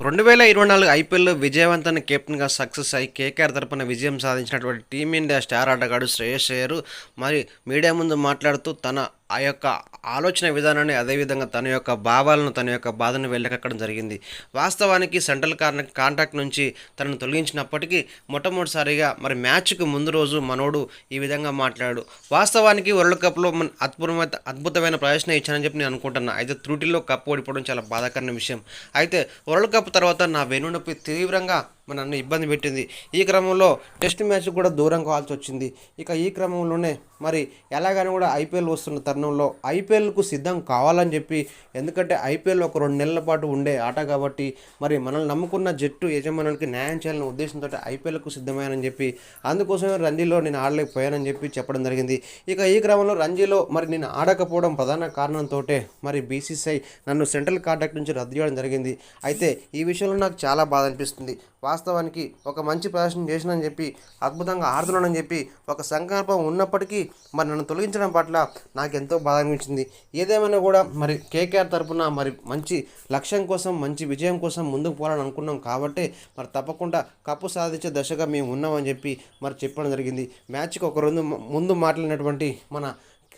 రెండు వేల ఇరవై నాలుగు ఐపీఎల్లో విజయవంతమైన కెప్టెన్గా సక్సెస్ అయ్యి కేకేఆర్ తరపున విజయం సాధించినటువంటి టీమిండియా స్టార్ ఆటగాడు శ్రేయస్ అయ్యర్. మరి మీడియా ముందు మాట్లాడుతూ తన ఆ యొక్క ఆలోచన విధానాన్ని అదేవిధంగా తన యొక్క భావాలను తన యొక్క బాధను వెళ్ళకక్కడం జరిగింది. వాస్తవానికి సెంట్రల్ కార్ కాంటాక్ట్ నుంచి తనను తొలగించినప్పటికీ మొట్టమొదటిసారిగా మరి మ్యాచ్కు ముందు రోజు మనోడు ఈ విధంగా మాట్లాడు. వాస్తవానికి వరల్డ్ కప్లో మన అద్భుతమైన అద్భుతమైన ప్రదర్శన ఇచ్చానని చెప్పి నేను అనుకుంటున్నా. అయితే త్రుటిలో కప్పు ఓడిపోవడం చాలా బాధాకరమైన విషయం. అయితే వరల్డ్ కప్ తర్వాత నా వెన్నునొప్పి తీవ్రంగా మన నన్ను ఇబ్బంది పెట్టింది. ఈ క్రమంలో టెస్ట్ మ్యాచ్ కూడా దూరం కావాల్సి వచ్చింది. ఇక ఈ క్రమంలోనే మరి ఎలాగైనా కూడా ఐపీఎల్ వస్తున్న తరుణంలో ఐపీఎల్కు సిద్ధం కావాలని చెప్పి ఎందుకంటే ఐపీఎల్ ఒక రెండు నెలల పాటు ఉండే ఆట కాబట్టి మరి మనల్ని నమ్ముకున్న జట్టు యజమానులకి న్యాయం చేయాలనే ఉద్దేశంతో ఐపీఎల్కు సిద్ధమయ్యానని చెప్పి అందుకోసమే రంజీలో నేను ఆడలేకపోయానని చెప్పి చెప్పడం జరిగింది. ఇక ఈ క్రమంలో రంజీలో మరి నేను ఆడకపోవడం ప్రధాన కారణంతో మరి బీసీసీఐ నన్ను సెంట్రల్ కాంటాక్ట్ నుంచి రద్దు చేయడం జరిగింది. అయితే ఈ విషయంలో నాకు చాలా బాధ అనిపిస్తుంది. వాస్తవానికి ఒక మంచి ప్రదర్శన చేసినని చెప్పి అద్భుతంగా ఆడుతున్నానని చెప్పి ఒక సంకల్పం ఉన్నప్పటికీ మరి నన్ను తొలగించడం పట్ల నాకు ఎంతో బాధ అనిపించింది. ఏదేమైనా కూడా మరి కేకేఆర్ తరఫున మరి మంచి లక్ష్యం కోసం మంచి విజయం కోసం ముందుకు పోవాలని అనుకున్నాం కాబట్టి మరి తప్పకుండా కప్పు సాధించే దశగా మేము ఉన్నామని చెప్పి మరి చెప్పడం జరిగింది. మ్యాచ్కి ఒక రెండు ముందు మాట్లాడినటువంటి మన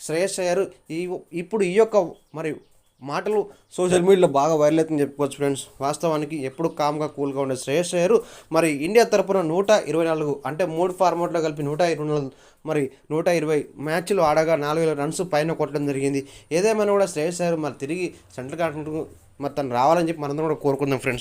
శ్రేయస్ అయ్యారు. ఈ ఇప్పుడు ఈ యొక్క మరి మాటలు సోషల్ మీడియాలో బాగా వైరల్ అవుతుందని చెప్పుకోవచ్చు ఫ్రెండ్స్ వాస్తవానికి ఎప్పుడు కామ్గా కూల్గా ఉండే శ్రేయస్ అయ్యారు. మరి ఇండియా తరపున నూట ఇరవై నాలుగు అంటే మూడు ఫార్మాట్లో కలిపి నూట ఇరవై నాలుగు మరి నూట ఇరవై మ్యాచ్లు ఆడగా నాలుగు వేల రన్స్ పైన కొట్టడం జరిగింది. ఏదేమైనా కూడా శ్రేయస్ అయ్యారు మరి తిరిగి సెంట్రల్ కాంట్రాక్ట్ మరి తను రావాలని చెప్పి మనందరం కూడా కోరుకుందాం ఫ్రెండ్స్